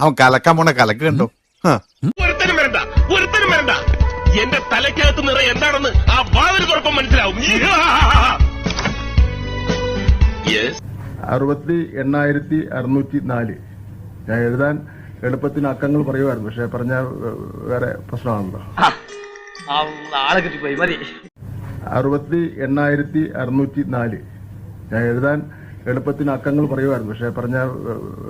അവൻ കലക്കാൻ പോണ കലക്ക് കണ്ടോ? ഒരുത്തനും വരണ്ട ഒരുത്തനും വരണ്ട. എന്റെ തലയ്ക്കകത്ത് നിറ എന്താണെന്ന് ആ വാതിൽ തുറപ്പം മനസ്സിലാവും. യെസ് അറുപത്തി എണ്ണായിരത്തി അറുന്നൂറ്റി നാല്. ഞാൻ എഴുതാൻ എളുപ്പത്തിന് അക്കങ്ങൾ പറയുമായിരുന്നു പക്ഷെ പറഞ്ഞ വേറെ പ്രശ്നമാണല്ലോ. അറുപത്തി എണ്ണായിരത്തി അറുന്നൂറ്റി നാല്. ഞാൻ എഴുതാൻ എളുപ്പത്തിന് അക്കങ്ങൾ പറയുമായിരുന്നു. പക്ഷെ പറഞ്ഞ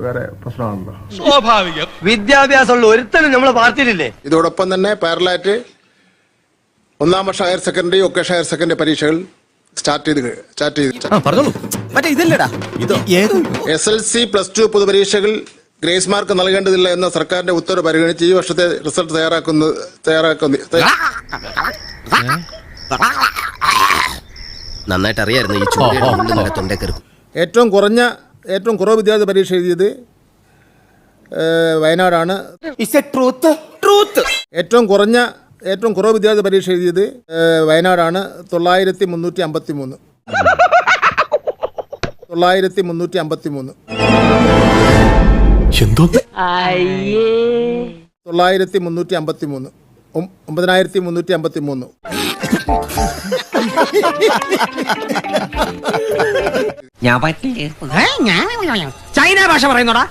വേറെ പ്രശ്നമാണല്ലോ. സ്വാഭാവികം. വിദ്യാഭ്യാസമുള്ള ഒരുത്തനും നമ്മളെ പാർട്ടിയിലില്ലേ? ഇതോടൊപ്പം തന്നെ പാരലായിട്ട് ഒന്നാം വർഷ higher secondary vocation higher secondary പരീക്ഷകൾ സ്റ്റാർട്ട് ചെയ്ത് സ്റ്റാർട്ട് ചെയ്ത് പറഞ്ഞോളൂ. മറ്റേ ഇതല്ലേടാ. ഇതോ? ഏത്? S L C plus two പൊതുപരീക്ഷകൾ grace mark നൽകേണ്ടതില്ല എന്ന സർക്കാരിന്റെ ഉത്തരവ് പരിഗണിച്ച് ഈ വർഷത്തെ റിസൾട്ട് തയ്യാറാക്കുന്ന തയ്യാറാക്കുന്ന നന്നായിട്ട് അറിയായിരുന്നു ഈ ഏറ്റവും കുറഞ്ഞ ഏറ്റവും കുറവ് വിദ്യാർത്ഥി പരീക്ഷ എഴുതിയത് വയനാടാണ്. ട്രൂത്ത് ട്രൂത്ത് ഏറ്റവും കുറഞ്ഞ ഏറ്റവും കുറവ് വിദ്യാർത്ഥി പരീക്ഷ എഴുതിയത് വയനാടാണ്. തൊള്ളായിരത്തി മുന്നൂറ്റി അമ്പത്തി മൂന്ന് തൊള്ളായിരത്തി മുന്നൂറ്റി അമ്പത്തി മൂന്ന് തൊള്ളായിരത്തി മുന്നൂറ്റി അമ്പത്തി മൂന്ന് ഒമ്പതിനായിരത്തി മുന്നൂറ്റി അമ്പത്തി മൂന്ന് ഞാൻ ചൈന ഭാഷ പറയുന്നോടാ.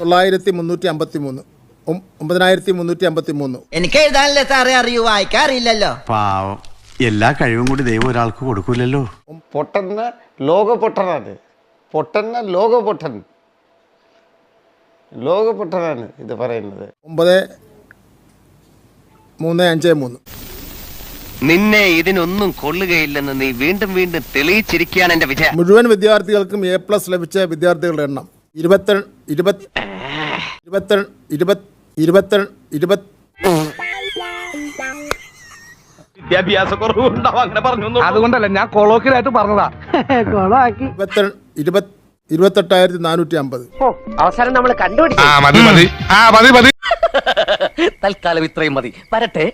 തൊള്ളായിരത്തി മുന്നൂറ്റി അമ്പത്തി മൂന്ന് ഒം- ഒമ്പതിനായിരത്തി മുന്നൂറ്റി അമ്പത്തി മൂന്ന് എനിക്ക് എഴുതാനല്ലേ സാറേ അറിയൂ? വായിക്കാറില്ലല്ലോ. പാവം. എല്ലാ കഴിവും കൂടി ദൈവം ഒരാൾക്ക് കൊടുക്കൂലല്ലോ. പൊട്ടെന്ന ലോക പൊട്ടനാണ് പൊട്ടെന്ന ലോക പൊട്ടൻ ലോക പൊട്ടനാണ് ഇത് പറയുന്നത്. ഒമ്പത് മൂന്ന് അഞ്ച് മൂന്ന്. നിന്നെ ഇതിനൊന്നും കൊള്ളുകയില്ലെന്ന് നീ വീണ്ടും വീണ്ടും തെളിയിച്ചിരിക്കുകയാണ് എന്റെ വിജയം. മുഴുവൻ വിദ്യാർത്ഥികൾക്കും എ പ്ലസ് ലഭിച്ച വിദ്യാർത്ഥികളുടെ എണ്ണം. ഇരുപത്തി ഇരുപത്തി ഇരുപത്തി ഇരുപത്തി ഇരുപത്തി ഇരുപത്തി വിദ്യാഭ്യാസ കുറവുണ്ടാവും അങ്ങനെ പറഞ്ഞു അതുകൊണ്ടല്ല ഞാൻ കൊളോക്കിലായിട്ട് പറഞ്ഞതാ. ഇരുപത്തി ഇരുപത്തി ഇരുപത്തെട്ടായിരത്തി നാനൂറ്റി അമ്പത്. അവസാനം നമ്മൾ കണ്ടുപിടിച്ചു. ആ മതി മതി. ആ മതി മതി. തൽക്കാലം ഇത്രയും മതി. വരട്ടെ.